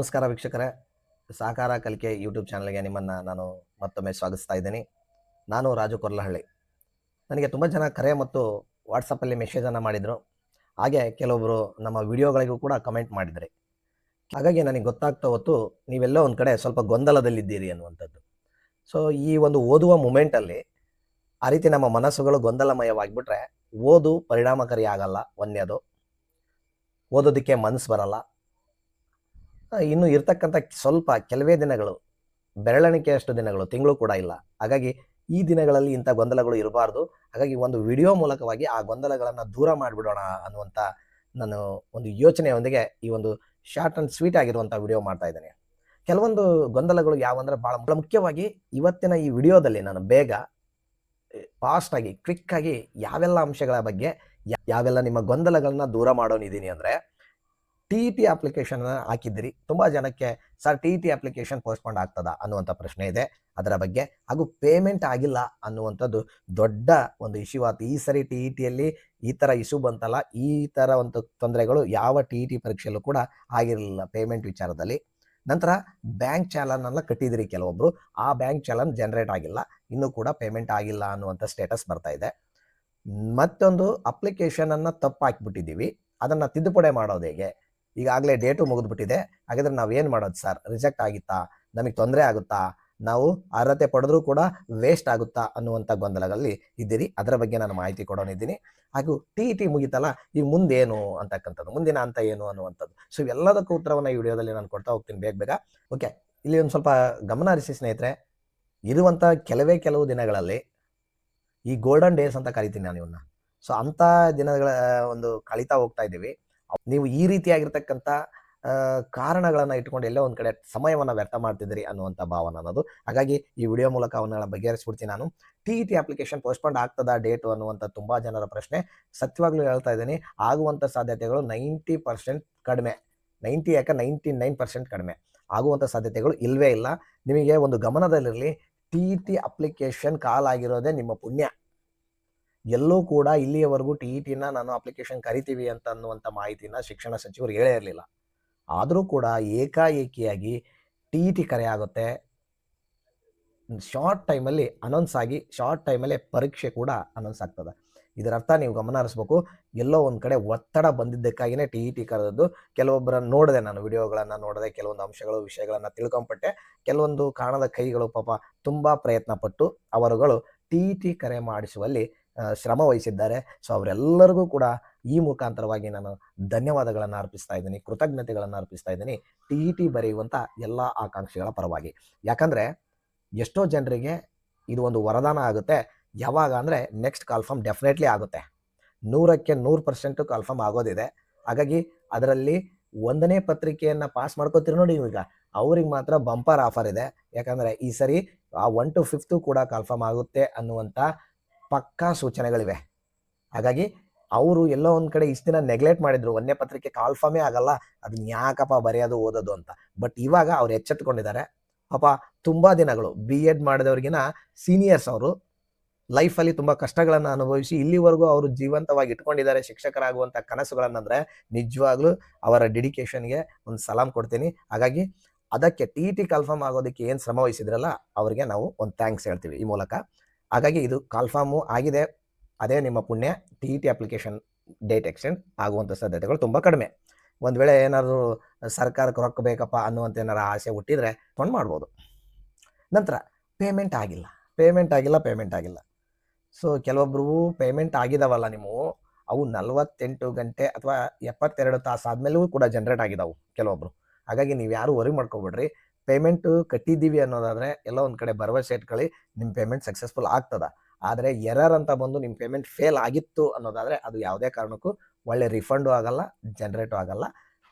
ನಮಸ್ಕಾರ ವೀಕ್ಷಕರೇ. ಸಾಕಾರ ಕಲಿಕೆ ಯೂಟ್ಯೂಬ್ ಚಾನಲ್ಗೆ ನಿಮ್ಮನ್ನು ನಾನು ಮತ್ತೊಮ್ಮೆ ಸ್ವಾಗತಿಸ್ತಾ ಇದ್ದೀನಿ. ನಾನು ರಾಜು ಕೊರ್ಲಹಳ್ಳಿ. ನನಗೆ ತುಂಬ ಜನ ಕರೆ ಮತ್ತು ವಾಟ್ಸಪ್ಪಲ್ಲಿ ಮೆಸೇಜನ್ನು ಮಾಡಿದರು. ಹಾಗೆ ಕೆಲವೊಬ್ಬರು ನಮ್ಮ ವಿಡಿಯೋಗಳಿಗೂ ಕೂಡ ಕಮೆಂಟ್ ಮಾಡಿದರೆ. ಹಾಗಾಗಿ ನನಗೆ ಗೊತ್ತಾಗ್ತಾ ಹೊತ್ತು ನೀವೆಲ್ಲೋ ಒಂದು ಕಡೆ ಸ್ವಲ್ಪ ಗೊಂದಲದಲ್ಲಿದ್ದೀರಿ ಅನ್ನುವಂಥದ್ದು. ಸೊ ಈ ಒಂದು ಓದುವ ಮೂಮೆಂಟಲ್ಲಿ ಆ ರೀತಿ ನಮ್ಮ ಮನಸ್ಸುಗಳು ಗೊಂದಲಮಯವಾಗಿಬಿಟ್ರೆ ಓದು ಪರಿಣಾಮಕಾರಿ ಆಗಲ್ಲ ಒಂದೇದು ಓದೋದಕ್ಕೆ ಮನಸ್ಸು ಬರಲ್ಲ. ಇನ್ನು ಇರ್ತಕ್ಕಂಥ ಸ್ವಲ್ಪ ಕೆಲವೇ ದಿನಗಳು ಬೆರಳೆಣಿಕೆಯಷ್ಟು ದಿನಗಳು, ತಿಂಗಳು ಕೂಡ ಇಲ್ಲ. ಹಾಗಾಗಿ ಈ ದಿನಗಳಲ್ಲಿ ಇಂಥ ಗೊಂದಲಗಳು ಇರಬಾರ್ದು. ಹಾಗಾಗಿ ಒಂದು ವಿಡಿಯೋ ಮೂಲಕವಾಗಿ ಆ ಗೊಂದಲಗಳನ್ನು ದೂರ ಮಾಡಿಬಿಡೋಣ ಅನ್ನುವಂಥ ನಾನು ಒಂದು ಯೋಚನೆಯೊಂದಿಗೆ ಈ ಒಂದು ಶಾರ್ಟ್ ಆ್ಯಂಡ್ ಸ್ವೀಟ್ ಆಗಿರುವಂಥ ವಿಡಿಯೋ ಮಾಡ್ತಾ ಇದ್ದೇನೆ. ಕೆಲವೊಂದು ಗೊಂದಲಗಳು ಯಾವಂದ್ರೆ ಭಾಳ ಮುಖ್ಯವಾಗಿ ಇವತ್ತಿನ ಈ ವಿಡಿಯೋದಲ್ಲಿ ನಾನು ಬೇಗ ಫಾಸ್ಟಾಗಿ ಕ್ವಿಕ್ಕಾಗಿ ಯಾವೆಲ್ಲ ಅಂಶಗಳ ಬಗ್ಗೆ, ಯಾವೆಲ್ಲ ನಿಮ್ಮ ಗೊಂದಲಗಳನ್ನ ದೂರ ಮಾಡೋನಿದ್ದೀನಿ ಅಂದರೆ ಟಿ ಇ ಟಿ ಅಪ್ಲಿಕೇಶನ್ ಹಾಕಿದ್ರಿ ತುಂಬ ಜನಕ್ಕೆ sir T E T application postponed ಆಗ್ತದಾ ಅನ್ನುವಂಥ ಪ್ರಶ್ನೆ ಇದೆ. ಅದರ ಬಗ್ಗೆ ಹಾಗೂ ಪೇಮೆಂಟ್ ಆಗಿಲ್ಲ ಅನ್ನುವಂಥದ್ದು ದೊಡ್ಡ ಒಂದು ಇಶ್ಯೂ ಆಯ್ತು ಈ ಸರಿ ಟಿ ಇ ಟಿಯಲ್ಲಿ ಈ ಥರ ಇಶ್ಯೂ ಬಂತಲ್ಲ, ಈ ಥರ ಒಂದು ತೊಂದರೆಗಳು ಯಾವ ಟಿ ಇ ಟಿ ಪರೀಕ್ಷೆಯಲ್ಲೂ ಕೂಡ ಆಗಿರಲಿಲ್ಲ ಪೇಮೆಂಟ್ ವಿಚಾರದಲ್ಲಿ. ನಂತರ ಬ್ಯಾಂಕ್ ಚಾಲನನ್ನು ಕಟ್ಟಿದಿರಿ ಕೆಲವೊಬ್ಬರು ಆ ಬ್ಯಾಂಕ್ ಚಾಲನ್ ಜನರೇಟ್ ಆಗಿಲ್ಲ. ಇನ್ನೂ ಕೂಡ ಪೇಮೆಂಟ್ ಆಗಿಲ್ಲ ಅನ್ನುವಂಥ ಸ್ಟೇಟಸ್ ಬರ್ತಾ ಇದೆ. ಮತ್ತೊಂದು ಅಪ್ಲಿಕೇಶನನ್ನು ತಪ್ಪು ಹಾಕ್ಬಿಟ್ಟಿದ್ದೀವಿ ಅದನ್ನು ತಿದ್ದುಪಡಿ ಮಾಡೋದು ಹೇಗೆ? ಈಗಾಗಲೇ ಡೇಟು ಮುಗಿದ್ಬಿಟ್ಟಿದೆ. ಹಾಗಾದ್ರೆ ನಾವು ಏನು ಮಾಡೋದು ಸರ್ ರಿಜೆಕ್ಟ್ ಆಗಿತ್ತಾ? ನಮಗೆ ತೊಂದರೆ ಆಗುತ್ತಾ? ನಾವು ಅರ್ಹತೆ ಪಡೆದ್ರೂ ಕೂಡ ವೇಸ್ಟ್ ಆಗುತ್ತಾ ಅನ್ನುವಂಥ ಗೊಂದಲಗಳಲ್ಲಿ ಇದ್ದೀರಿ. ಅದರ ಬಗ್ಗೆ ನಾನು ಮಾಹಿತಿ ಕೊಡೋನಿದ್ದೀನಿ ಹಾಗೂ ಟಿ ಟಿ ಮುಗಿತಲ್ಲ ಈಗ ಮುಂದೇನು ಅಂತಕ್ಕಂಥದ್ದು, ಮುಂದಿನ ಹಂತ ಏನು ಅನ್ನುವಂಥದ್ದು. ಸೊ ಎಲ್ಲದಕ್ಕೂ ಉತ್ತರವನ್ನು ಈ ವಿಡಿಯೋದಲ್ಲಿ ನಾನು ಕೊಡ್ತಾ ಹೋಗ್ತೀನಿ ಬೇಗ ಬೇಗ. ಓಕೆ ಇಲ್ಲಿ ಒಂದು ಸ್ವಲ್ಪ ಗಮನ ಹರಿಸಿ ಸ್ನೇಹಿತರೆ. ಇರುವಂಥ ಕೆಲವೇ ಕೆಲವು ದಿನಗಳಲ್ಲಿ ಈ ಗೋಲ್ಡನ್ ಡೇಸ್ ಅಂತ ಕರಿತೀನಿ ನಾನು ಇವನ್ನ ಸೊ ಅಂಥ ದಿನಗಳ ಒಂದು ಕಳೀತಾ ಹೋಗ್ತಾ ಇದ್ದೀವಿ. ನೀವು ಈ ರೀತಿಯಾಗಿರ್ತಕ್ಕಂಥ ಕಾರಣಗಳನ್ನು ಇಟ್ಕೊಂಡು ಎಲ್ಲೋ ಒಂದು ಕಡೆ ಸಮಯವನ್ನು ವ್ಯರ್ಥ ಮಾಡ್ತಿದ್ದೀರಿ ಅನ್ನುವಂಥ ಭಾವನೆ ಅನ್ನೋದು. ಹಾಗಾಗಿ ಈ ವಿಡಿಯೋ ಮೂಲಕ ಅವನ್ನ ಬಗೆಹರಿಸ್ಬಿಡ್ತೀನಿ ನಾನು. T E T application postponed ಆಗ್ತದಾ ಡೇಟು ಅನ್ನುವಂಥ ತುಂಬ ಜನರ ಪ್ರಶ್ನೆ. ಸತ್ಯವಾಗ್ಲೂ ಹೇಳ್ತಾ ಇದ್ದೀನಿ ಆಗುವಂಥ ಸಾಧ್ಯತೆಗಳು ನೈಂಟಿ ಪರ್ಸೆಂಟ್ ಕಡಿಮೆ. ನೈಂಟಿ ಯಾಕೆ ನೈಂಟಿ ನೈನ್ ಪರ್ಸೆಂಟ್ ಕಡಿಮೆ. ಆಗುವಂಥ ಸಾಧ್ಯತೆಗಳು ಇಲ್ಲವೇ ಇಲ್ಲ. ನಿಮಗೆ ಒಂದು ಗಮನದಲ್ಲಿರಲಿ, T E T application call ಆಗಿರೋದೇ ನಿಮ್ಮ ಪುಣ್ಯ. ಎಲ್ಲೂ ಕೂಡ ಇಲ್ಲಿಯವರೆಗೂ ಟಿ ಇ ಟಿನ ನಾನು ಅಪ್ಲಿಕೇಶನ್ ಕರಿತೀವಿ ಅಂತ ಅನ್ನುವಂಥ ಮಾಹಿತಿನ ಶಿಕ್ಷಣ ಸಚಿವರು ಹೇಳೇ ಇರಲಿಲ್ಲ. ಆದರೂ ಕೂಡ ಏಕಾಏಕಿಯಾಗಿ ಟಿ ಇ ಟಿ ಕರೆ ಆಗುತ್ತೆ. ಶಾರ್ಟ್ ಟೈಮಲ್ಲಿ ಅನೌನ್ಸ್ ಆಗಿ ಶಾರ್ಟ್ ಟೈಮಲ್ಲೇ ಪರೀಕ್ಷೆ ಕೂಡ ಅನೌನ್ಸ್ ಆಗ್ತದೆ. ಇದರ ಅರ್ಥ ನೀವು ಗಮನ ಹರಿಸ್ಬೇಕು ಎಲ್ಲೋ ಒಂದು ಕಡೆ ಒತ್ತಡ ಬಂದಿದ್ದಕ್ಕಾಗಿಯೇ ಟಿ ಇ ಟಿ ಕರೆದದ್ದು. ಕೆಲವೊಬ್ಬರನ್ನು ನೋಡಿದೆ ನಾನು ವಿಡಿಯೋಗಳನ್ನು ನೋಡಿದೆ, ಕೆಲವೊಂದು ಅಂಶಗಳು, ವಿಷಯಗಳನ್ನು ತಿಳ್ಕೊಂಪಟ್ಟೆ ಕೆಲವೊಂದು ಕಾಣದ ಕೈಗಳು ಪಾಪ ತುಂಬ ಪ್ರಯತ್ನ ಪಟ್ಟು ಅವರುಗಳು ಟಿ ಇ ಟಿ ಕರೆ ಮಾಡಿಸುವಲ್ಲಿ ಶ್ರಮ ವಹಿಸಿದ್ದಾರೆ. ಸೊ, ಅವರೆಲ್ಲರಿಗೂ ಕೂಡ ಈ ಮುಖಾಂತರವಾಗಿ ನಾನು ಧನ್ಯವಾದಗಳನ್ನು ಅರ್ಪಿಸ್ತಾ ಇದ್ದೀನಿ, ಕೃತಜ್ಞತೆಗಳನ್ನು ಅರ್ಪಿಸ್ತಾ ಇದ್ದೀನಿ, ಟಿ ಇ ಟಿ ಬರೆಯುವಂಥ ಎಲ್ಲ ಆಕಾಂಕ್ಷಿಗಳ ಪರವಾಗಿ. ಯಾಕಂದರೆ, ಎಷ್ಟೋ ಜನರಿಗೆ ಇದು ಒಂದು ವರದಾನ ಆಗುತ್ತೆ. ಯಾವಾಗ ಅಂದರೆ ನೆಕ್ಸ್ಟ್ ಕಾಲ್ಫಾರ್ಮ್ ಡೆಫಿನೆಟ್ಲಿ ಆಗುತ್ತೆ. ನೂರಕ್ಕೆ ನೂರು ಪರ್ಸೆಂಟು ಕಾಲ್ಫಾರ್ಮ್ ಆಗೋದಿದೆ. ಹಾಗಾಗಿ, ಅದರಲ್ಲಿ ಒಂದನೇ ಪತ್ರಿಕೆಯನ್ನು ಪಾಸ್ ಮಾಡ್ಕೋತೀರಿ ನೋಡಿ ಈಗ ಅವ್ರಿಗೆ ಮಾತ್ರ ಬಂಪರ್ ಆಫರ್ ಇದೆ. ಯಾಕಂದರೆ, ಈ ಸರಿ ಆ ಒನ್ ಟು ಫಿಫ್ತು ಕೂಡ ಕಾಲ್ಫಾರ್ಮ್ ಆಗುತ್ತೆ ಅನ್ನುವಂಥ ಪಕ್ಕಾ ಸೂಚನೆಗಳಿವೆ. ಹಾಗಾಗಿ ಅವರು ಎಲ್ಲೋ ಒಂದು ಕಡೆ ಇಷ್ಟು ದಿನ ನೆಗ್ಲೆಕ್ಟ್ ಮಾಡಿದ್ರು ಒಂದೇ ಪತ್ರಿಕೆ ಕಾಲ್ಫಾಮೇ ಆಗಲ್ಲ ಅದನ್ನ ಯಾಕಪ್ಪ ಬರೆಯೋದು, ಓದೋದು ಅಂತ. ಬಟ್ ಇವಾಗ ಅವ್ರು ಎಚ್ಚೆತ್ಕೊಂಡಿದ್ದಾರೆ ಪಾಪ ತುಂಬ ದಿನಗಳು ಬಿ ಎಡ್ ಮಾಡಿದವ್ರಿಗಿನ ಸೀನಿಯರ್ಸ್ ಅವರು ಲೈಫಲ್ಲಿ ತುಂಬ ಕಷ್ಟಗಳನ್ನು ಅನುಭವಿಸಿ ಇಲ್ಲಿವರೆಗೂ ಅವರು ಜೀವಂತವಾಗಿ ಇಟ್ಕೊಂಡಿದ್ದಾರೆ ಶಿಕ್ಷಕರಾಗುವಂಥ ಕನಸುಗಳನ್ನಂದರೆ ನಿಜವಾಗ್ಲೂ ಅವರ ಡೆಡಿಕೇಶನ್ಗೆ ಒಂದು ಸಲಾಮ್ ಕೊಡ್ತೀನಿ. ಹಾಗಾಗಿ ಅದಕ್ಕೆ ಟಿ ಟಿ ಕನ್ಫರ್ಮ್ ಆಗೋದಕ್ಕೆ ಏನು ಶ್ರಮ ವಹಿಸಿದ್ರಲ್ಲ, ಅವರಿಗೆ ನಾವು ಒಂದು ಥ್ಯಾಂಕ್ಸ್ ಹೇಳ್ತೀವಿ ಈ ಮೂಲಕ. ಹಾಗಾಗಿ ಇದು ಕಾಲ್ಫಾರ್ಮು ಆಗಿದೆ. ಅದೇ ನಿಮ್ಮ ಪುಣ್ಯ, T E T application date extend ಆಗುವಂಥ ಸಾಧ್ಯತೆಗಳು ತುಂಬ ಕಡಿಮೆ. ಒಂದು ವೇಳೆ ಏನಾದರೂ ಸರ್ಕಾರಕ್ಕೆ ರೊಕ್ಕ ಬೇಕಪ್ಪ ಅನ್ನುವಂಥ ಏನಾರು ಆಸೆ ಹುಟ್ಟಿದರೆ ಫಂಡ್ ಮಾಡ್ಬೋದು. ನಂತರ ಪೇಮೆಂಟ್ ಆಗಿಲ್ಲ. ಪೇಮೆಂಟ್ ಆಗಿಲ್ಲ ಪೇಮೆಂಟ್ ಆಗಿಲ್ಲ. ಸೊ ಕೆಲವೊಬ್ಬರು ಪೇಮೆಂಟ್ ಆಗಿದಾವಲ್ಲ ನೀವು ಅವು ನಲವತ್ತೆಂಟು ಗಂಟೆ ಅಥವಾ ಎಪ್ಪತ್ತೆರಡು ತಾಸು ಆದಮೇಲೂ ಕೂಡ ಜನ್ರೇಟ್ ಆಗಿದಾವು ಕೆಲವೊಬ್ಬರು ಹಾಗಾಗಿ ನೀವು ಯಾರು ವರಿ ಮಾಡ್ಕೊಬೇಡ್ರಿ. ಪೇಮೆಂಟು ಕಟ್ಟಿದ್ದೀವಿ ಅನ್ನೋದಾದರೆ ಎಲ್ಲ ಒಂದು ಕಡೆ ಭರವಸೆ ಇಟ್ಕೊಳ್ಳಿ ನಿಮ್ಮ ಪೇಮೆಂಟ್ ಸಕ್ಸಸ್ಫುಲ್ ಆಗ್ತದ. ಆದರೆ ಎರರ್ ಅಂತ ಬಂದು ನಿಮ್ಮ ಪೇಮೆಂಟ್ ಫೇಲ್ ಆಗಿತ್ತು ಅನ್ನೋದಾದರೆ ಅದು ಯಾವುದೇ ಕಾರಣಕ್ಕೂ ಒಳ್ಳೆ ರಿಫಂಡು ಆಗಲ್ಲ, ಜನ್ರೇಟು ಆಗಲ್ಲ.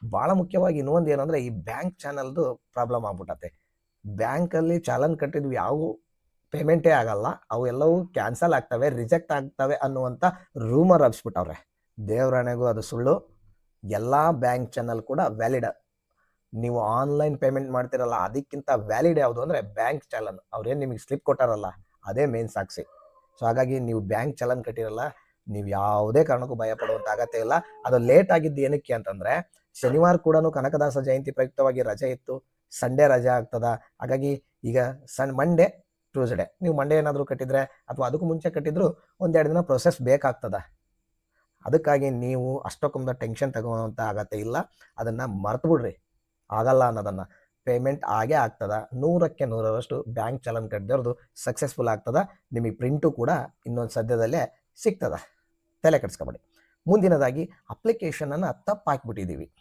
ಭಾಳ ಮುಖ್ಯವಾಗಿ ಇನ್ನೊಂದು ಏನಂದ್ರೆ ಈ ಬ್ಯಾಂಕ್ ಚಾನಲ್ದು ಪ್ರಾಬ್ಲಮ್ ಆಗ್ಬಿಟ್ಟತೆ ಬ್ಯಾಂಕಲ್ಲಿ ಚಾಲನ್ ಕಟ್ಟಿದ್ವಿ ಯಾವ ಪೇಮೆಂಟೇ ಆಗಲ್ಲ, ಅವು ಎಲ್ಲವೂ ಕ್ಯಾನ್ಸಲ್ ಆಗ್ತವೆ, ರಿಜೆಕ್ಟ್ ಆಗ್ತವೆ ಅನ್ನುವಂಥ ರೂಮರ್ ಹಬ್ಸ್ಬಿಟ್ಟವ್ರೆ. ದೇವರಾಣೆಗೂ ಅದು ಸುಳ್ಳು. ಎಲ್ಲ ಬ್ಯಾಂಕ್ ಚಾನಲ್ ಕೂಡ ವ್ಯಾಲಿಡ್ ನೀವು ಆನ್ಲೈನ್ ಪೇಮೆಂಟ್ ಮಾಡ್ತಿರಲ್ಲ, ಅದಕ್ಕಿಂತ ವ್ಯಾಲಿಡ್ ಯಾವುದು ಅಂದರೆ ಬ್ಯಾಂಕ್ ಚಲನ್. ಅವ್ರೇನು ನಿಮಗೆ ಸ್ಲಿಪ್ ಕೊಟ್ಟಾರಲ್ಲ, ಅದೇ ಮೇನ್ ಸಾಕ್ಷಿ. ಸೊ ಹಾಗಾಗಿ ನೀವು ಬ್ಯಾಂಕ್ ಚಲನ್ ಕಟ್ಟಿರಲ್ಲ, ನೀವು ಯಾವುದೇ ಕಾರಣಕ್ಕೂ ಭಯ ಪಡುವಂತ ಅಗತ್ಯ ಇಲ್ಲ. ಅದು ಲೇಟ್ ಆಗಿದ್ದು ಏನಕ್ಕೆ ಅಂತಂದ್ರೆ, ಶನಿವಾರ ಕೂಡ ಕನಕದಾಸ ಜಯಂತಿ ಪ್ರಯುಕ್ತವಾಗಿ ರಜೆ ಇತ್ತು. ಸಂಡೇ ರಜೆ ಆಗ್ತದ. ಹಾಗಾಗಿ ಈಗ ಸನ್ ಮಂಡೇ ಟ್ಯೂಸ್ಡೇ ನೀವು ಮಂಡೇ ಏನಾದರೂ ಕಟ್ಟಿದ್ರೆ ಅಥವಾ ಅದಕ್ಕೂ ಮುಂಚೆ ಕಟ್ಟಿದ್ರು ಒಂದೆರಡು ದಿನ ಪ್ರೊಸೆಸ್ ಬೇಕಾಗ್ತದ. ಅದಕ್ಕಾಗಿ ನೀವು ಅಷ್ಟಕ್ಕೊಂದು ಟೆನ್ಷನ್ ತಗೊಳ್ಳೋಂಥ ಅಗತ್ಯ ಇಲ್ಲ. ಅದನ್ನು ಮರ್ತು ಬಿಡ್ರಿ ಆಗಲ್ಲ ಅನ್ನೋದನ್ನು ಪೇಮೆಂಟ್ ಆಗೇ ಆಗ್ತದ. ನೂರಕ್ಕೆ ನೂರರಷ್ಟು ಬ್ಯಾಂಕ್ ಚಲನ್ ಕಟ್ಟಿದವ್ರದ್ದು ಸಕ್ಸಸ್ಫುಲ್ ಆಗ್ತದ. ನಿಮಗೆ ಪ್ರಿಂಟು ಕೂಡ ಇನ್ನೊಂದು ಸದ್ಯದಲ್ಲೇ ಸಿಗ್ತದ. ತಲೆ ಕಟ್ಸ್ಕೊಬೇಡಿ ಮುಂದಿನದಾಗಿ ಅಪ್ಲಿಕೇಶನನ್ನು ತಪ್ಪು ಹಾಕ್ಬಿಟ್ಟಿದ್ದೀವಿ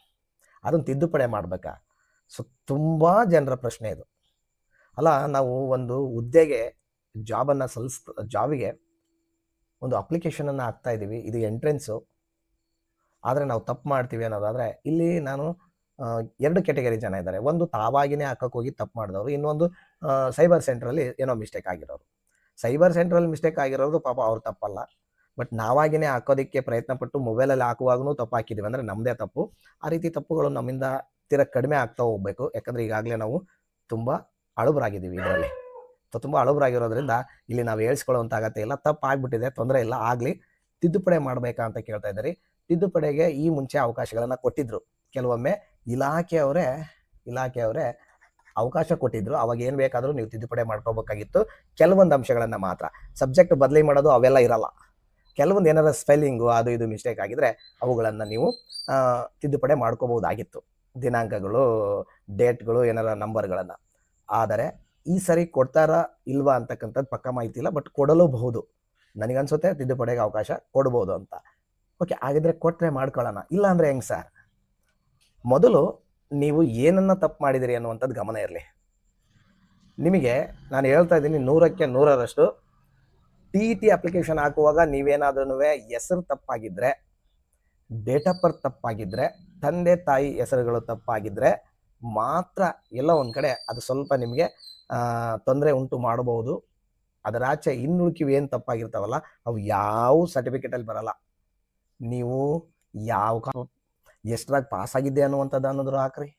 ಅದನ್ನು ತಿದ್ದುಪಡಿ ಮಾಡಬೇಕಾ? ಸೊ, ತುಂಬ ಜನರ ಪ್ರಶ್ನೆ ಇದು. ಅಲ್ಲ, ನಾವು ಒಂದು ಹುದ್ದೆಗೆ ಜಾಬನ್ನು ಸಲ್ಲಿಸ್ ಜಾಬಿಗೆ ಒಂದು ಅಪ್ಲಿಕೇಶನನ್ನು ಹಾಕ್ತಾ ಇದ್ದೀವಿ ಇದು ಎಂಟ್ರೆನ್ಸು ಆದರೆ ನಾವು ತಪ್ಪು ಮಾಡ್ತೀವಿ ಅನ್ನೋದಾದರೆ, ಇಲ್ಲಿ ನಾನು ಎರಡು ಕೆಟಗರಿ ಜನ ಇದ್ದಾರೆ. ಒಂದು ತಾವಾಗಿನೇ ಹಾಕಕ್ಕೆ ಹೋಗಿ ತಪ್ಪು ಮಾಡಿದವರು, ಇನ್ನೊಂದು ಸೈಬರ್ ಸೆಂಟ್ರಲ್ಲಿ ಏನೋ ಮಿಸ್ಟೇಕ್ ಆಗಿರೋರು. ಸೈಬರ್ ಸೆಂಟ್ರಲ್ಲಿ ಮಿಸ್ಟೇಕ್ ಆಗಿರೋದು ಪಾಪ ಅವ್ರು ತಪ್ಪಲ್ಲ. ಬಟ್ ನಾವಾಗಿನೇ ಹಾಕೋದಕ್ಕೆ ಪ್ರಯತ್ನ ಪಟ್ಟು ಮೊಬೈಲಲ್ಲಿ ಹಾಕುವಾಗೂ ತಪ್ಪು ಹಾಕಿದ್ದೀವಿ ಅಂದರೆ ನಮ್ಮದೇ ತಪ್ಪು. ಆ ರೀತಿ ತಪ್ಪುಗಳು ನಮ್ಮಿಂದ ತೀರ ಕಡಿಮೆ ಆಗ್ತಾ ಹೋಗ್ಬೇಕು. ಯಾಕಂದರೆ ಈಗಾಗಲೇ ನಾವು ತುಂಬ ಅಳುಬರಾಗಿದ್ದೀವಿ ಇದರಲ್ಲಿ. ಸೊ ತುಂಬ ಅಳುಬರಾಗಿರೋದ್ರಿಂದ ಇಲ್ಲಿ ನಾವು ಹೇಳ್ಸ್ಕೊಳ್ಳುವಂಥ ಅಗತ್ಯ ಇಲ್ಲ. ತಪ್ಪು ಆಗ್ಬಿಟ್ಟಿದೆ, ತೊಂದರೆ ಇಲ್ಲ, ಆಗಲಿ. ತಿದ್ದುಪಡಿ ಮಾಡಬೇಕಾ ಅಂತ ಕೇಳ್ತಾ ಇದ್ದಾರೆ. ತಿದ್ದುಪಡಿಗೆ ಈ ಮುಂಚೆ ಅವಕಾಶಗಳನ್ನು ಕೊಟ್ಟಿದ್ರು. ಕೆಲವೊಮ್ಮೆ ಇಲಾಖೆಯವರೇ ಇಲಾಖೆಯವರೇ ಅವಕಾಶ ಕೊಟ್ಟಿದ್ರು. ಅವಾಗ ಏನು ಬೇಕಾದರೂ ನೀವು ತಿದ್ದುಪಡಿ ಮಾಡ್ಕೋಬೇಕಾಗಿತ್ತು. ಕೆಲವೊಂದು ಅಂಶಗಳನ್ನು ಮಾತ್ರ. ಸಬ್ಜೆಕ್ಟ್ ಬದಲಿ ಮಾಡೋದು ಅವೆಲ್ಲ ಇರಲ್ಲ. ಕೆಲವೊಂದು ಏನಾರ ಸ್ಪೆಲ್ಲಿಂಗು, ಅದು ಇದು ಮಿಸ್ಟೇಕ್ ಆಗಿದ್ರೆ ಅವುಗಳನ್ನು ನೀವು ತಿದ್ದುಪಡಿ ಮಾಡ್ಕೋಬಹುದಾಗಿತ್ತು. ದಿನಾಂಕಗಳು, ಡೇಟ್ಗಳು, ಏನಾರ ನಂಬರ್ಗಳನ್ನು. ಆದರೆ ಈ ಸರಿ ಕೊಡ್ತಾರಾ ಇಲ್ವಾ ಅಂತಕ್ಕಂಥದ್ದು ಪಕ್ಕ ಮಾಹಿತಿ ಇಲ್ಲ. ಬಟ್ ಕೊಡಲೂಬಹುದು ನನಗನ್ಸುತ್ತೆ ತಿದ್ದುಪಡಿಗೆ ಅವಕಾಶ ಕೊಡ್ಬೋದು ಅಂತ. ಓಕೆ, ಹಾಗಿದ್ರೆ ಕೊಟ್ಟರೆ ಮಾಡ್ಕೊಳ್ಳೋಣ. ಇಲ್ಲ ಅಂದರೆ ಹೆಂಗೆ ಸರ್? ಮೊದಲು ನೀವು ಏನನ್ನ ತಪ್ಪು ಮಾಡಿದಿರಿ ಅನ್ನುವಂಥದ್ದು ಗಮನ ಇರಲಿ. ನಿಮಗೆ ನಾನು ಹೇಳ್ತಾ ಇದ್ದೀನಿ ನೂರಕ್ಕೆ ನೂರರಷ್ಟು ಟಿ ಇ ಟಿ ಅಪ್ಲಿಕೇಶನ್ ಹಾಕುವಾಗ ನೀವೇನಾದ್ರೂ ಹೆಸರು ತಪ್ಪಾಗಿದ್ದರೆ ಡೇಟ್ ಆಫ್ ಬರ್ತ್ ತಪ್ಪಾಗಿದ್ದರೆ ತಂದೆ ತಾಯಿ ಹೆಸರುಗಳು ತಪ್ಪಾಗಿದ್ದರೆ ಮಾತ್ರ ಎಲ್ಲ ಒಂದು ಕಡೆ ಅದು ಸ್ವಲ್ಪ ನಿಮಗೆ ತೊಂದರೆ ಉಂಟು ಮಾಡಬಹುದು. ಅದರಾಚೆ ಇನ್ನುಳುಕಿವಿ ಏನು ತಪ್ಪಾಗಿರ್ತಾವಲ್ಲ, ಅವು ಯಾವ ಸರ್ಟಿಫಿಕೇಟಲ್ಲಿ ಬರಲ್ಲ. ನೀವು ಯಾವ ಎಷ್ಟರಾಗ ಪಾಸ್ ಆಗಿದ್ದೆ ಅನ್ನುವಂಥದ್ದು ಅನ್ನೋದ್ರು ಹಾಕ್ರಿ.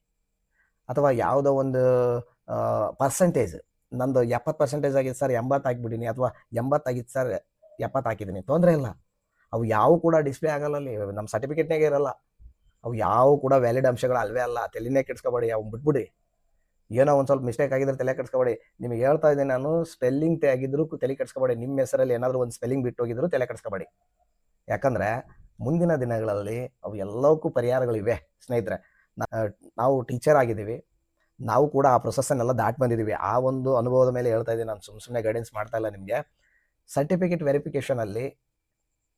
ಅಥವಾ ಯಾವುದೋ ಒಂದು ಪರ್ಸೆಂಟೇಜ್ ನಂದು ಎಪ್ಪತ್ತು ಪರ್ಸೆಂಟೇಜ್ ಆಗಿತ್ತು ಸರ್ ಎಂಬತ್ತು ಹಾಕ್ಬಿಟ್ಟಿನಿ ಅಥವಾ ಎಂಬತ್ತಾಗಿತ್ತು ಸರ್ ಎಪ್ಪತ್ತು ಹಾಕಿದ್ದೀನಿ ತೊಂದರೆ ಇಲ್ಲ. ಅವು ಯಾವ ಕೂಡ ಡಿಸ್ಪ್ಲೇ ಆಗಲ್ಲ ಅಲ್ಲಿ ನಮ್ಮ ಸರ್ಟಿಫಿಕೇಟ್ನಾಗೆ ಇರಲ್ಲ. ಅವು ಯಾವ ಕೂಡ ವ್ಯಾಲಿಡ್ ಅಂಶಗಳು ಅಲ್ವೇ ಅಲ್ಲ, ತಲೆನೇ ಕೆಡ್ಸ್ಕೊಬೇಡಿ, ಅವು ಬಿಟ್ಬಿಡಿ. ಏನೋ ಒಂದು ಸ್ವಲ್ಪ ಮಿಸ್ಟೇಕ್ ಆಗಿದ್ರೆ ತಲೆ ಕೆಡ್ಸ್ಕೊಬೇಡಿ. ನಿಮಗೆ ಹೇಳ್ತಾ ಇದ್ದೀನಿ ನಾನು ಸ್ಪೆಲ್ಲಿಂಗ್ ಆಗಿದ್ರು ತಲೆ ಕೆಡ್ಸ್ಕೊಬೇಡಿ. ನಿಮ್ಮ ಹೆಸರಲ್ಲಿ ಏನಾದರೂ ಒಂದು ಸ್ಪೆಲ್ಲಿಂಗ್ ಬಿಟ್ಟು ಹೋಗಿದ್ರು ತಲೆ ಕೆಡ್ಸ್ಕೊಬೇಡಿ. ಯಾಕಂದರೆ ಮುಂದಿನ ದಿನಗಳಲ್ಲಿ ಅವು ಎಲ್ಲವಕ್ಕೂ ಪರಿಹಾರಗಳಿವೆ, ಸ್ನೇಹಿತರೆ. ನಾವು ಟೀಚರ್ ಆಗಿದ್ದೀವಿ. ನಾವು ಕೂಡ ಆ ಪ್ರೊಸೆಸ್ಸನ್ನೆಲ್ಲ ದಾಟಿ ಬಂದಿದ್ದೀವಿ. ಆ ಒಂದು ಅನುಭವದ ಮೇಲೆ ಹೇಳ್ತಾ ಇದ್ದೀನಿ. ನಾನು ಸುಮ್ಮನೆ ಸುಮ್ಮನೆ ಗೈಡೆನ್ಸ್ ಮಾಡ್ತಾ ಇಲ್ಲ ನಿಮಗೆ. ಸರ್ಟಿಫಿಕೇಟ್ ವೆರಿಫಿಕೇಷನಲ್ಲಿ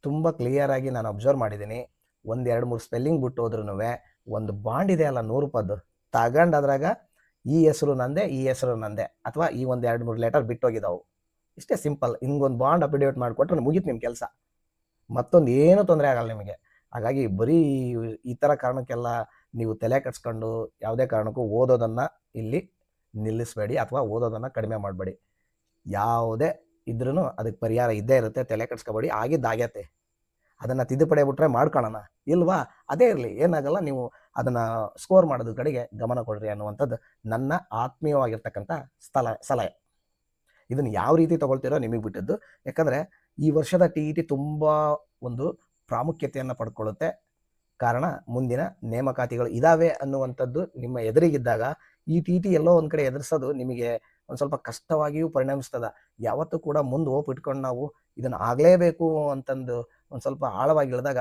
ತುಂಬ ಕ್ಲಿಯರ್ ಆಗಿ ನಾನು ಅಬ್ಸರ್ವ್ ಮಾಡಿದ್ದೀನಿ. ಒಂದು ಎರಡು ಮೂರು ಸ್ಪೆಲ್ಲಿಂಗ್ ಬಿಟ್ಟು ಹೋದ್ರೂ ಒಂದು ಬಾಂಡ್ ಇದೆ ಅಲ್ಲ ನೂರು ರೂಪಾಯ್ದು. ತಗೊಂಡು ಅದ್ರಾಗ ಈ ಹೆಸರು ನಂದೆ, ಈ ಹೆಸರು ನಂದೆ. ಅಥವಾ ಈ ಒಂದು ಎರಡು ಮೂರು ಲೆಟರ್ ಬಿಟ್ಟೋಗಿದ್ದಾವೆ ಇಷ್ಟೇ ಸಿಂಪಲ್ ಹಿಂಗೊಂದು ಬಾಂಡ್ ಅಪ್ಡೇಟ್ ಮಾಡಿಕೊಟ್ರೆ ಮುಗೀತು ನಿಮ್ಮ ಕೆಲಸ. ಮತ್ತೊಂದು ಏನೂ ತೊಂದರೆ ಆಗಲ್ಲ ನಿಮಗೆ. ಹಾಗಾಗಿ ಬರೀ ಈ ಥರ ಕಾರಣಕ್ಕೆಲ್ಲ ನೀವು ತಲೆ ಕಟ್ಸ್ಕೊಂಡು ಯಾವುದೇ ಕಾರಣಕ್ಕೂ ಓದೋದನ್ನು ಇಲ್ಲಿ ನಿಲ್ಲಿಸಬೇಡಿ ಅಥವಾ ಓದೋದನ್ನು ಕಡಿಮೆ ಮಾಡಬೇಡಿ. ಯಾವುದೇ ಇದ್ರೂ ಅದಕ್ಕೆ ಪರಿಹಾರ ಇದ್ದೇ ಇರುತ್ತೆ, ತಲೆ ಕಟ್ಸ್ಕೊಬೇಡಿ ಆಗಿದ್ದಾಗತ್ತೆ ಅದನ್ನು ತಿದ್ದುಪಡಿ ಬಿಟ್ರೆ ಮಾಡ್ಕೊಳ್ಳೋಣ ಇಲ್ವಾ? ಅದೇ ಇರಲಿ. ಏನಾಗಲ್ಲ, ನೀವು ಅದನ್ನು ಸ್ಕೋರ್ ಮಾಡೋದ್ರ ಕಡೆಗೆ ಗಮನ ಕೊಡ್ರಿ ಅನ್ನುವಂಥದ್ದು ನನ್ನ ಆತ್ಮೀಯವಾಗಿರ್ತಕ್ಕಂಥ ಸ್ಥಳ ಸಲಹೆ. ಇದನ್ನು ಯಾವ ರೀತಿ ತಗೊಳ್ತೀರೋ ನಿಮಗೆ ಬಿಟ್ಟಿದ್ದು. ಯಾಕಂದರೆ ಈ ವರ್ಷದ ಟಿ ಇ ಟಿ ತುಂಬ ಒಂದು ಪ್ರಾಮುಖ್ಯತೆಯನ್ನು ಪಡ್ಕೊಳ್ಳುತ್ತೆ. ಕಾರಣ ಮುಂದಿನ ನೇಮಕಾತಿಗಳು ಇದಾವೆ ಅನ್ನುವಂಥದ್ದು ನಿಮ್ಮ ಎದುರಿಗಿದ್ದಾಗ ಈ ಟಿ ಟಿ ಎಲ್ಲೋ ಒಂದು ಕಡೆ ಎದುರಿಸೋದು ನಿಮಗೆ ಒಂದು ಸ್ವಲ್ಪ ಕಷ್ಟವಾಗಿಯೂ ಪರಿಣಮಿಸ್ತದೆ. ಯಾವತ್ತೂ ಕೂಡ ಮುಂದೆ ಹೋಪ್ ಇಟ್ಕೊಂಡು ನಾವು ಇದನ್ನು ಆಗಲೇಬೇಕು ಅಂತಂದು ಒಂದು ಸ್ವಲ್ಪ ಆಳವಾಗಿ ಇಳಿದಾಗ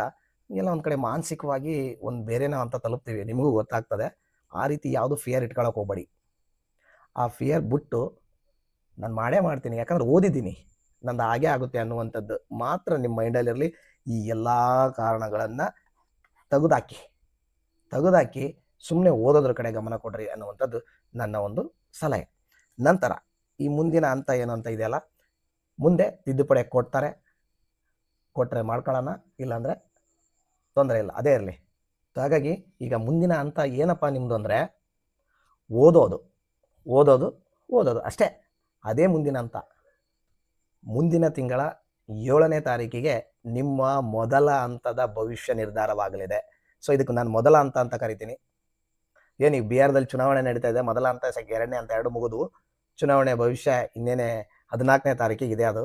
ಎಲ್ಲ ಒಂದು ಕಡೆ ಮಾನಸಿಕವಾಗಿ ಒಂದು ಬೇರೆನೋ ಅಂತ ತಲುಪ್ತೀವಿ. ನಿಮಗೂ ಗೊತ್ತಾಗ್ತದೆ. ಆ ರೀತಿ ಯಾವುದು ಫಿಯರ್ ಇಟ್ಕೊಳಕ್ಕೆ ಹೋಗ್ಬೇಡಿ. ಆ ಫಿಯರ್ ಬಿಟ್ಟು ನಾನು ಮಾಡೇ ಮಾಡ್ತೀನಿ. ಯಾಕಂದ್ರೆ ಓದಿದ್ದೀನಿ. ನಂದು ಹಾಗೆ ಆಗುತ್ತೆ ಅನ್ನುವಂಥದ್ದು ಮಾತ್ರ ನಿಮ್ಮ ಮೈಂಡಲ್ಲಿರಲಿ ಈ ಎಲ್ಲ ಕಾರಣಗಳನ್ನು ತೆಗೆದಾಕಿ ತೆಗೆದಾಕಿ ಸುಮ್ಮನೆ ಓದೋದ್ರ ಕಡೆ ಗಮನ ಕೊಡ್ರಿ ಅನ್ನುವಂಥದ್ದು ನನ್ನ ಒಂದು ಸಲಹೆ. ನಂತರ ಈ ಮುಂದಿನ ಹಂತ ಏನು ಅಂತ ಇದೆಯಲ್ಲ ಮುಂದೆ ತಿದ್ದುಪಡಿ ಕೊಡ್ತಾರೆ. ಕೊಟ್ಟರೆ ಮಾಡ್ಕೊಳ್ಳೋಣ, ಇಲ್ಲಾಂದರೆ ತೊಂದರೆ ಇಲ್ಲ, ಅದೇ ಇರಲಿ. ಹಾಗಾಗಿ ಈಗ ಮುಂದಿನ ಹಂತ ಏನಪ್ಪ ನಿಮ್ಮದು ಅಂದರೆ ಓದೋದು ಓದೋದು ಓದೋದು ಅಷ್ಟೇ. ಅದೇ ಮುಂದಿನ ಹಂತ. ಮುಂದಿನ ತಿಂಗಳ ಏಳನೇ ತಾರೀಕಿಗೆ ನಿಮ್ಮ ಮೊದಲ ಹಂತದ ಭವಿಷ್ಯ ನಿರ್ಧಾರವಾಗಲಿದೆ. ಸೊ ಇದಕ್ಕೆ ನಾನು ಮೊದಲ ಹಂತ ಅಂತ ಕರಿತೀನಿ. ಏನು ಈಗ ಬಿಹಾರದಲ್ಲಿ ಚುನಾವಣೆ ನಡೀತಾ ಇದೆ, ಮೊದಲ ಹಂತ ಸೆಕೆ ಎರಡನೇ ಹಂತ ಎರಡು ಮುಗಿದು. ಚುನಾವಣೆ ಭವಿಷ್ಯ ಇನ್ನೇನೆ ಹದಿನಾಲ್ಕನೇ ತಾರೀಕಿಗೆ ಇದೆ ಅದು.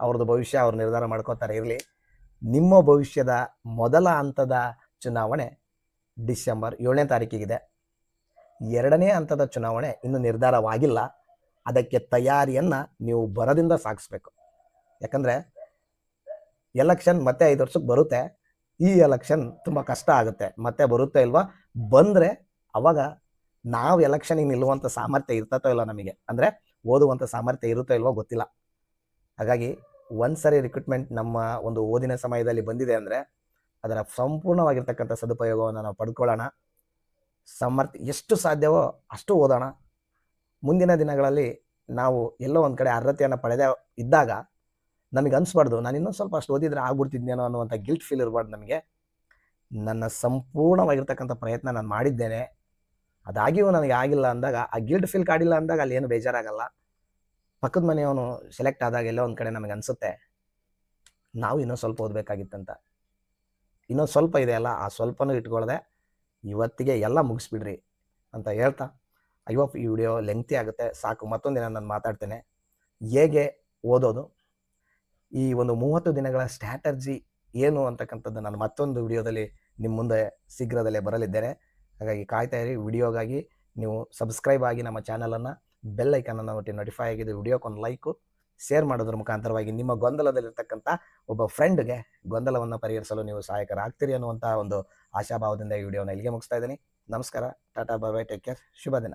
ಅವ್ರದ್ದು ಭವಿಷ್ಯ ಅವ್ರು ನಿರ್ಧಾರ ಮಾಡ್ಕೋತಾರೆ ಇರಲಿ. ನಿಮ್ಮ ಭವಿಷ್ಯದ ಮೊದಲ ಹಂತದ ಚುನಾವಣೆ ಡಿಸೆಂಬರ್ ಏಳನೇ ತಾರೀಕಿಗಿದೆ. ಎರಡನೇ ಹಂತದ ಚುನಾವಣೆ ಇನ್ನೂ ನಿರ್ಧಾರವಾಗಿಲ್ಲ. ಅದಕ್ಕೆ ತಯಾರಿಯನ್ನು ನೀವು ಬರದಿಂದ ಸಾಗಿಸ್ಬೇಕು. ಯಾಕಂದರೆ ಎಲೆಕ್ಷನ್ ಮತ್ತೆ ಐದು ವರ್ಷಕ್ಕೆ ಬರುತ್ತೆ. ಈ ಎಲೆಕ್ಷನ್ ತುಂಬ ಕಷ್ಟ ಆಗುತ್ತೆ. ಮತ್ತೆ ಬರುತ್ತೆ ಇಲ್ವಾ? ಬಂದರೆ ಅವಾಗ ನಾವು ಎಲೆಕ್ಷನಿಗೆ ನಿಲ್ಲುವಂಥ ಸಾಮರ್ಥ್ಯ ಇರ್ತತೋ ಇಲ್ಲ ನಮಗೆ. ಅಂದರೆ ಓದುವಂಥ ಸಾಮರ್ಥ್ಯ ಇರುತ್ತೋ ಇಲ್ವೋ ಗೊತ್ತಿಲ್ಲ. ಹಾಗಾಗಿ ಒಂದ್ಸರಿ ರಿಕ್ರೂಟ್ಮೆಂಟ್ ನಮ್ಮ ಒಂದು ಓದಿನ ಸಮಯದಲ್ಲಿ ಬಂದಿದೆ ಅಂದರೆ ಅದರ ಸಂಪೂರ್ಣವಾಗಿರ್ತಕ್ಕಂಥ ಸದುಪಯೋಗವನ್ನು ನಾವು ಪಡ್ಕೊಳ್ಳೋಣ. ಸಾಮರ್ಥ್ಯ ಎಷ್ಟು ಸಾಧ್ಯವೋ ಅಷ್ಟು ಓದೋಣ. ಮುಂದಿನ ದಿನಗಳಲ್ಲಿ ನಾವು ಎಲ್ಲೋ ಒಂದು ಕಡೆ ಅರ್ಹತೆಯನ್ನು ಪಡೆದೇ ಇದ್ದಾಗ ನಮಗೆ ಅನಿಸ್ಬಾರ್ದು, ನಾನು ಇನ್ನೊಂದು ಸ್ವಲ್ಪ ಅಷ್ಟು ಓದಿದ್ರೆ ಆಗ್ಬಿಡ್ತಿದ್ನೇನೋ ಅನ್ನುವಂಥ ಗಿಲ್ಟ್ ಫೀಲ್ ಇರಬಾರ್ದು ನಮಗೆ. ನನ್ನ ಸಂಪೂರ್ಣವಾಗಿರ್ತಕ್ಕಂಥ ಪ್ರಯತ್ನ ನಾನು ಮಾಡಿದ್ದೇನೆ. ಅದಾಗಿಯೂ ನನಗೆ ಆಗಿಲ್ಲ ಅಂದಾಗ, ಆ ಗಿಲ್ಟ್ ಫೀಲ್ ಕಾಡಿಲ್ಲ ಅಂದಾಗ ಅಲ್ಲಿ ಏನು ಬೇಜಾರಾಗಲ್ಲ. ಪಕ್ಕದ ಮನೆಯವನು ಸೆಲೆಕ್ಟ್ ಆದಾಗ ಎಲ್ಲೋ ಒಂದು ಕಡೆ ನಮಗೆ ಅನಿಸುತ್ತೆ, ನಾವು ಇನ್ನೊಂದು ಸ್ವಲ್ಪ ಓದಬೇಕಾಗಿತ್ತಂತ. ಇನ್ನೊಂದು ಸ್ವಲ್ಪ ಇದೆ ಅಲ್ಲ, ಆ ಸ್ವಲ್ಪನೂ ಇಟ್ಕೊಳ್ಳದೆ ಇವತ್ತಿಗೆ ಎಲ್ಲ ಮುಗಿಸ್ಬಿಡ್ರಿ ಅಂತ ಹೇಳ್ತಾ ಹೋಪ್ ಈ ವಿಡಿಯೋ ಲೆಂಗ್ತಿ ಆಗುತ್ತೆ, ಸಾಕು. ಮತ್ತೊಂದು ದಿನ ನಾನು ಮಾತಾಡ್ತೇನೆ. ಹೇಗೆ ಓದೋದು? ಈ ಒಂದು ಮೂವತ್ತು ದಿನಗಳ ಸ್ಟ್ರಾಟರ್ಜಿ ಏನು ಅಂತಕ್ಕಂಥದ್ದು ನಾನು ಮತ್ತೊಂದು ವಿಡಿಯೋದಲ್ಲಿ ನಿಮ್ಮ ಮುಂದೆ ಶೀಘ್ರದಲ್ಲೇ ಬರಲಿದ್ದೇನೆ. ಹಾಗಾಗಿ ಕಾಯ್ತಾ ಇರಿ. ವಿಡಿಯೋಗಾಗಿ ನೀವು ಸಬ್ಸ್ಕ್ರೈಬ್ ಆಗಿ ನಮ್ಮ ಚಾನಲನ್ನು ಬೆಲ್ ಐಕನನ್ನು ಒಟ್ಟಿ ನೋಟಿಫೈ ಆಗಿದೆ ವಿಡಿಯೋಕ್ಕೊಂದು ಲೈಕು ಶೇರ್ ಮಾಡೋದ್ರ ಮುಖಾಂತರವಾಗಿ ನಿಮ್ಮ ಗೊಂದಲದಲ್ಲಿರ್ತಕ್ಕಂಥ ಒಬ್ಬ ಫ್ರೆಂಡ್ಗೆ ಗೊಂದಲವನ್ನು ಪರಿಹರಿಸಲು ನೀವು ಸಹಾಯಕರಾಗ್ತೀರಿ ಅನ್ನುವಂಥ ಒಂದು ಆಶಾಭಾವದಿಂದ ಈ ವಿಡಿಯೋನ ಇಲ್ಲಿಗೆ ಮುಗಿಸ್ತಾ ಇದ್ದೀನಿ. ನಮಸ್ಕಾರ. ಟಾಟಾ, ಬಾಯ್ ಟೇಕ್ ಕೇರ್ ಶುಭ ದಿನ.